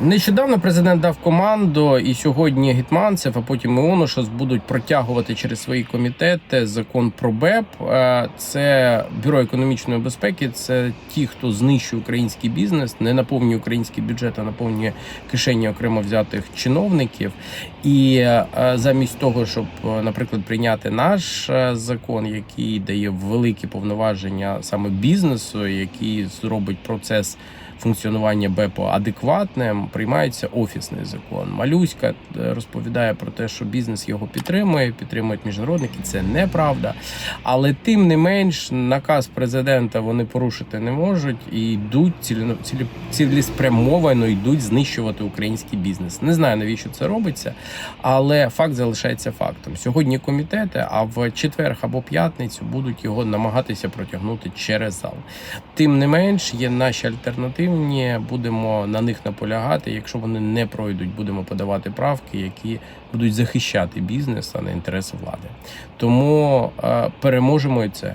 Нещодавно президент дав команду, і сьогодні Гетманцев, а потім Іонушас будуть протягувати через свої комітети закон про БЕП. Е, Це бюро економічної безпеки. Це ті, хто знищує український бізнес, не наповнює український бюджет, а наповнює кишені окремо взятих чиновників. І е, замість того, щоб, е, наприклад, прийняти наш закон, який дає великі повноваження саме бізнесу, який зробить процес функціонування БЕПу адекватним, приймається офісний закон. Малюська е, розповідає про те, що бізнес його підтримує, підтримують міжнародники. Це неправда. Але тим не менш, наказ президента вони порушити не можуть і йдуть цілі, цілі, цілеспрямовано йдуть знищувати український бізнес. Не знаю навіщо це робиться, але факт залишається фактом. Сьогодні комітети, а в четвер або п'ятницю будуть його намагатися протягнути через зал. Тим не менш, є наші альтернативні. Будемо на них наполягати. Якщо вони не пройдуть, будемо подавати правки, які будуть захищати бізнес, а не інтереси влади. Тому е, переможемо і це.